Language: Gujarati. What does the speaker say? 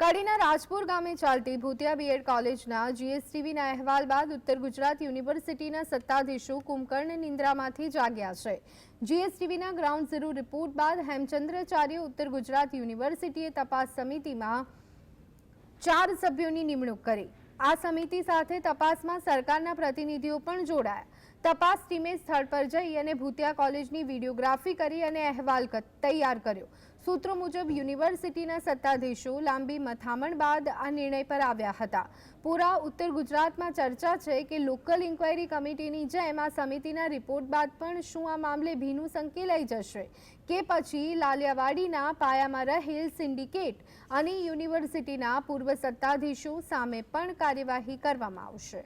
કડીના રાજપુર ગામે ચાલતી ભૂતિયા બીએડ કોલેજના જીએસટીવીના અહેવાલ બાદ ઉત્તર ગુજરાત યુનિવર્સિટીના સત્તાધીશો કુંભકર્ણ નિંદ્રામાંથી જાગ્યા છે. જીએસટીવીના ગ્રાઉન્ડ ઝીરો રિપોર્ટ બાદ હેમચંદ્રાચાર્ય ઉત્તર ગુજરાત યુનિવર્સિટીએ તપાસ સમિતિમાં ચાર સભ્યોની નિમણૂક કરી. આ સમિતિ સાથે તપાસમાં સરકારના પ્રતિનિધિઓ પણ જોડાયા. તપાસ ટીમે સ્થળ પર જઈ અને ભૂતિયા કોલેજની વિડીયોગ્રાફી કરી અને અહેવાલ તૈયાર કર્યો. સૂત્રો મુજબ યુનિવર્સિટીના સત્તાધીશો લાંબી મથામણ બાદ આ નિર્ણય પર આવ્યા હતા. પૂરા ઉત્તર ગુજરાતમાં ચર્ચા છે કે લોકલ ઇન્ક્વાયરી કમિટીની જેમ આ સમિતિના રિપોર્ટ બાદ પણ શું આ મામલે ભીનું સંકેલાઈ જશે કે પછી લાલિયાવાડીના પાયામાં રહેલ સિન્ડિકેટ અને યુનિવર્સિટીના પૂર્વ સત્તાધીશો સામે પણ કાર્યવાહી કરવામાં આવશે.